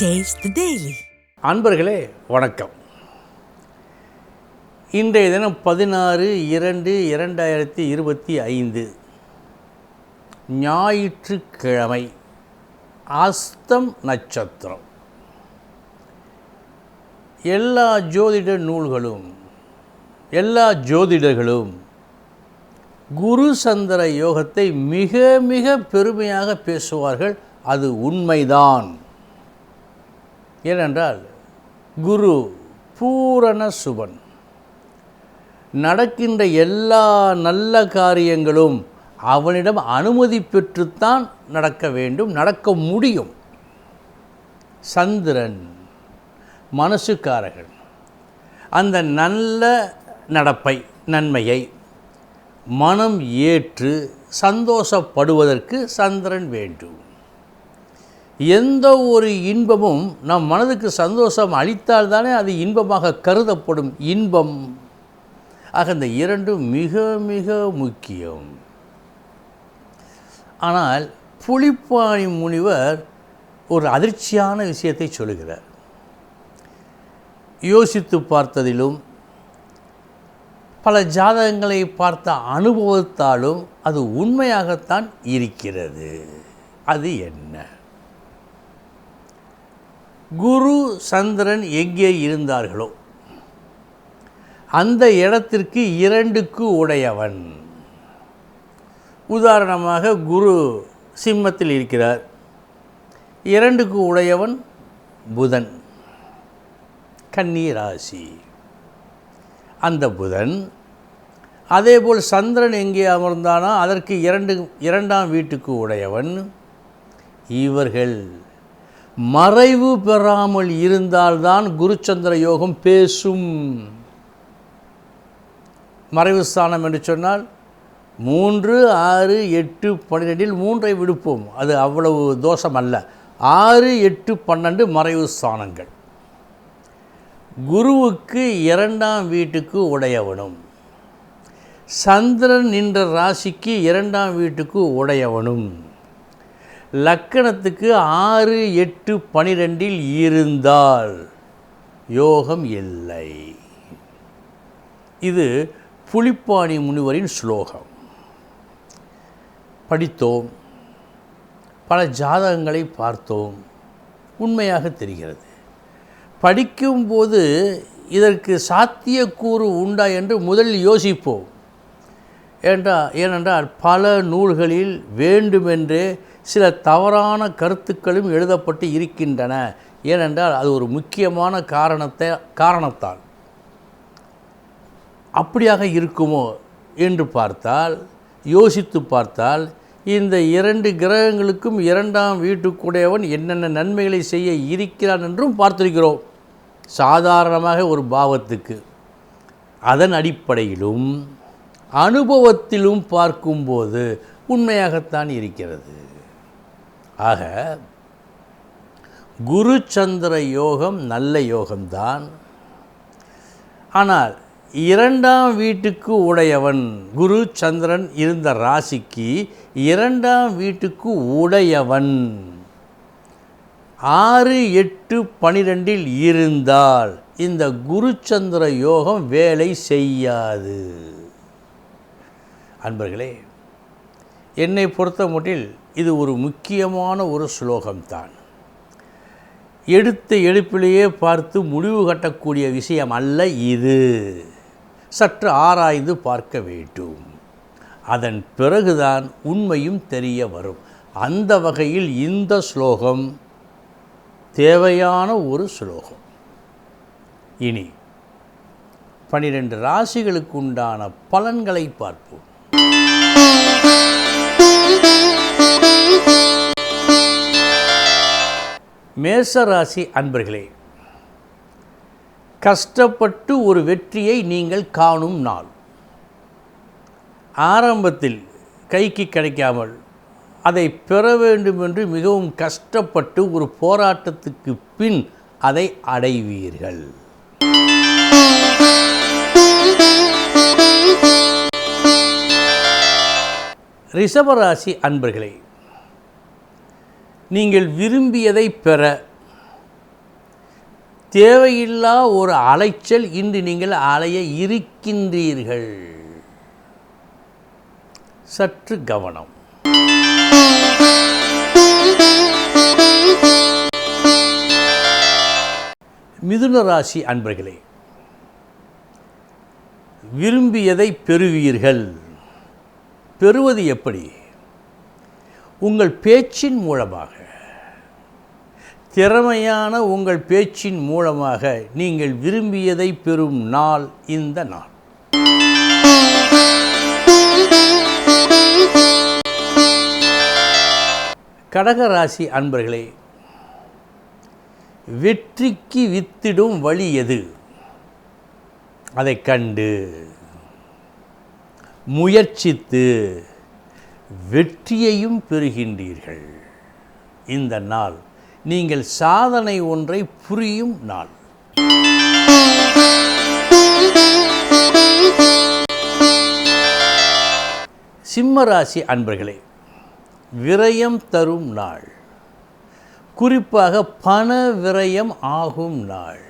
Taste அன்பர்களே வணக்கம். இன்றைய தினம் பதினாறு இரண்டு இரண்டாயிரத்தி இருபத்தி ஐந்து. ஞாயிற்றுக்கிழமை அஸ்தம் நட்சத்திரம். எல்லா ஜோதிட நூல்களும் எல்லா ஜோதிடர்களும் குரு சந்திர யோகத்தை மிக மிக பெருமையாக பேசுவார்கள் அது உண்மைதான். ஏனென்றால் குரு பூரண சுபன். நடக்கின்ற எல்லா நல்ல காரியங்களும் அவனிடம் அனுமதி பெற்றுத்தான் நடக்க வேண்டும் நடக்க முடியும். சந்திரன் மனசுக்காரகன் அந்த நல்ல நடப்பை நன்மையை மனம் ஏற்று சந்தோஷப்படுவதற்கு சந்திரன் வேண்டும். எந்த ஒரு இன்பமும் நம் மனதுக்கு சந்தோஷம் அளித்தால் தானே அது இன்பமாக கருதப்படும் இன்பம். ஆக இந்த இரண்டும் மிக மிக முக்கியம். ஆனால் புலிப்பாணி முனிவர் ஒரு அதிர்ச்சியான விஷயத்தை சொல்லுகிறார். யோசித்து பார்த்ததிலும் பல ஜாதகங்களை பார்த்த அனுபவத்தாலும் அது உண்மையாகத்தான் இருக்கிறது. அது என்ன? குரு சந்திரன் எங்கே இருந்தார்களோ அந்த இடத்திற்கு இரண்டுக்கு உடையவன். உதாரணமாக குரு சிம்மத்தில் இருக்கிறார். இரண்டுக்கு உடையவன் புதன் கன்னி ராசி. அந்த புதன் அதேபோல் சந்திரன் எங்கே அமர்ந்தானோ அதற்கு இரண்டு இரண்டாம் வீட்டுக்கு உடையவன் இவர்கள். மறைவு பெறாமல் இருந்தால்தான் குருச்சந்திர யோகம் பேசும். மறைவு ஸ்தானம் என்று சொன்னால் மூன்று ஆறு எட்டு பன்னிரெண்டில் மூன்றை விடுப்போம். அது அவ்வளவு தோஷம் அல்ல ஆறு எட்டு பன்னெண்டு மறைவு ஸ்தானங்கள். குருவுக்கு இரண்டாம் வீட்டுக்கு உடையவனும். சந்திரன் நின்ற ராசிக்கு இரண்டாம் வீட்டுக்கு உடையவனும். லக்கணத்துக்கு ஆறு எட்டு பனிரெண்டில் இருந்தால் யோகம் இல்லை. இது புலிப்பாணி முனிவரின் ஸ்லோகம். படித்தோம். பல ஜாதகங்களை பார்த்தோம். உண்மையாக தெரிகிறது. படிக்கும்போது இதற்கு சாத்தியக்கூறு உண்டா என்று முதலில் யோசிப்போம். ஏண்டா ஏனென்றால் பல நூல்களில் வேண்டுமென்றே சில தவறான கருத்துக்களும் எழுதப்பட்டு இருக்கின்றன. ஏனென்றால் அது ஒரு முக்கியமான காரணத்தை காரணத்தால். அப்படியாக இருக்குமோ என்று பார்த்தால் யோசித்து பார்த்தால் இந்த இரண்டு கிரகங்களுக்கும் இரண்டாம் வீட்டுக்குடையவன் என்னென்ன நன்மைகளை செய்ய இருக்கிறான் என்றும் பார்த்திருக்கிறோம். சாதாரணமாக ஒரு பாவத்துக்கு. அதன் அடிப்படையிலும் அனுபவத்திலும் பார்க்கும்போது உண்மையாகத்தான் இருக்கிறது. ஆக குரு சந்திர யோகம் நல்ல யோகம்தான். ஆனால் இரண்டாம் வீட்டுக்கு உடையவன் குரு சந்திரன் இருந்த ராசிக்கு இரண்டாம் வீட்டுக்கு உடையவன். ஆறு எட்டு பனிரெண்டில் இருந்தால் இந்த குருச்சந்திர யோகம் வேலை செய்யாது. அன்பர்களே என்னை பொறுத்த மட்டில் இது ஒரு முக்கியமான ஒரு ஸ்லோகம்தான். எடுத்த எடுப்பிலேயே பார்த்து முடிவு கட்டக்கூடிய விஷயம் அல்ல இது. சற்று ஆராய்ந்து பார்க்க வேண்டும். அதன் பிறகுதான் உண்மையும் தெரிய வரும். அந்த வகையில் இந்த ஸ்லோகம் தேவையான ஒரு ஸ்லோகம். இனி பனிரெண்டு ராசிகளுக்கு உண்டான பலன்களை பார்ப்போம். மேசராசி அன்பர்களே கஷ்டப்பட்டு ஒரு வெற்றியை நீங்கள் காணும் நாள். ஆரம்பத்தில் கைக்கு கிடைக்காமல் அதை பெற வேண்டும் என்று மிகவும் கஷ்டப்பட்டு ஒரு போராட்டத்துக்கு பின் அதை அடைவீர்கள். ரிஷபராசி அன்பர்களே நீங்கள் விரும்பியதை பெற தேவையில்லா ஒரு அலைச்சல் இன்று நீங்கள் அலைய இருக்கின்றீர்கள். சற்று கவனம். மிதுன ராசி அன்பர்களே விரும்பியதை பெறுவீர்கள். பெறுவது எப்படி? உங்கள் பேச்சின் மூலமாக. திறமையான உங்கள் பேச்சின் மூலமாக நீங்கள் விரும்பியதை பெறும் நாள் இந்த நாள். கடகராசி அன்பர்களே வெற்றிக்கு வித்திடும் வழி எது? அதை கண்டு முயற்சித்து வெற்றியையும் பெறுகின்றீர்கள். இந்த நாள் நீங்கள் சாதனை ஒன்றை புரியும் நாள். சிம்மராசி அன்பர்களே விரயம் தரும் நாள். குறிப்பாக பண விரயம் ஆகும் நாள்.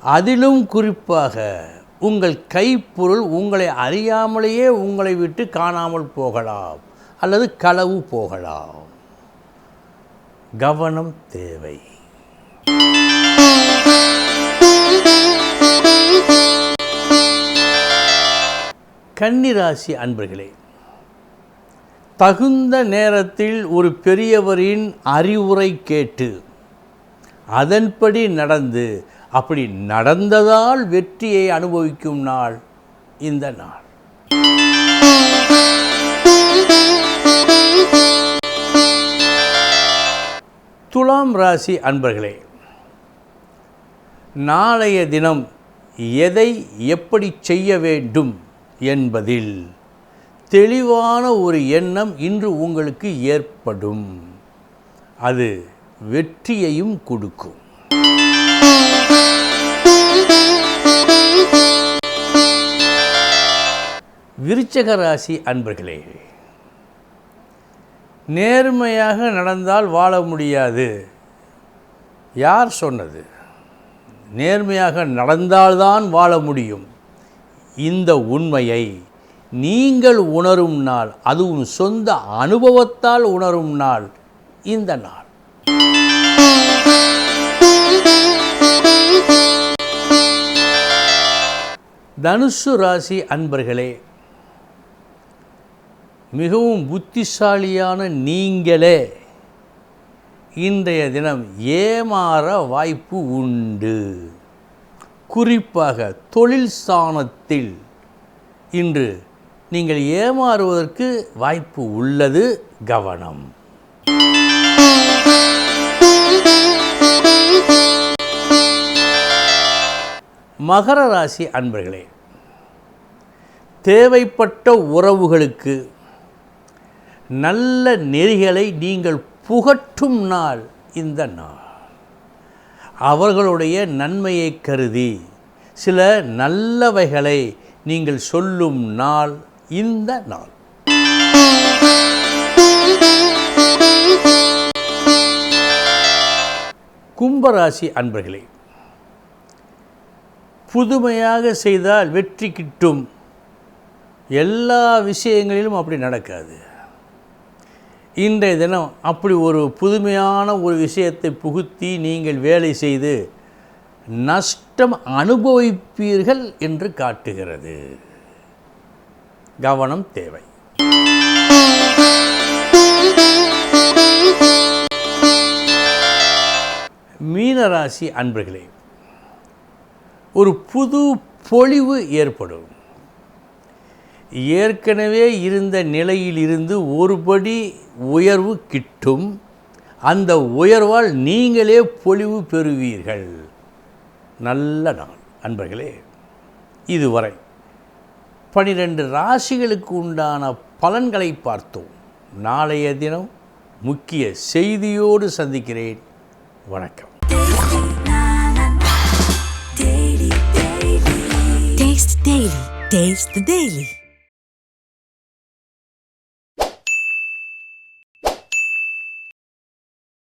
அதிலும் குறிப்பாக உங்கள் கைப்பொருள் உங்களை அறியாமலேயே உங்களை விட்டு காணாமல் போகலாம் அல்லது களவு போகலாம். கவனம் தேவை. கன்னிராசி அன்பர்களே தகுந்த நேரத்தில் ஒரு பெரியவரின் அறிவுரை கேட்டு அதன்படி நடந்து அப்படி நடந்ததால் வெற்றியை அனுபவிக்கும் நாள் இந்த நாள். துலாம் ராசி அன்பர்களே நாளைய தினம் எதை எப்படி செய்ய வேண்டும் என்பதில் தெளிவான ஒரு எண்ணம் இன்று உங்களுக்கு ஏற்படும். அது வெற்றியையும் கொடுக்கும். விருச்சக ராசி அன்பர்களே நேர்மையாக நடந்தால் வாழ முடியாது. யார் சொன்னது? நேர்மையாக நடந்தால்தான் வாழ முடியும். இந்த உண்மையை நீங்கள் உணரும் நாள் அதுவும் சொந்த அனுபவத்தால் உணரும் நாள் இந்த நாள். தனுசு ராசி அன்பர்களே மிகவும் புத்திசாலியான நீங்களே இன்றைய தினம் ஏமாற வாய்ப்பு உண்டு. குறிப்பாக தொழில் ஸ்தானத்தில் இன்று நீங்கள் ஏமாறுவதற்கு வாய்ப்பு உள்ளது கவனம். மகர ராசி அன்பர்களே தேவைப்பட்ட உறவுகளுக்கு நல்ல நெறிகளை நீங்கள் புகட்டும் நாள் இந்த நாள். அவர்களுடைய நன்மையை கருதி சில நல்லவைகளை நீங்கள் சொல்லும் நாள் இந்த நாள். கும்பராசி அன்பர்களே புதுமையாக செய்தால் வெற்றி கிட்டும் எல்லா விஷயங்களிலும் அப்படி நடக்காது. இன்றைய தினம் அப்படி ஒரு புதுமையான ஒரு விஷயத்தை புகுத்தி நீங்கள் வேலை செய்து நஷ்டம் அனுபவிப்பீர்கள் என்று காட்டுகிறது. கவனம் தேவை. மீனராசி அன்பர்களே ஒரு புது பொழிவு ஏற்படும். ஏற்கனவே இருந்த நிலையிலிருந்து ஒருபடி உயர்வு கிட்டும். அந்த உயர்வால் நீங்களே பொலிவு பெறுவீர்கள். நல்ல நாள் அன்பர்களே. இதுவரை பனிரெண்டு ராசிகளுக்கு உண்டான பலன்களை பார்த்தோம். நாளைய தினம் முக்கிய செய்தியோடு சந்திக்கிறேன். வணக்கம். Taste Daily. Taste the Daily.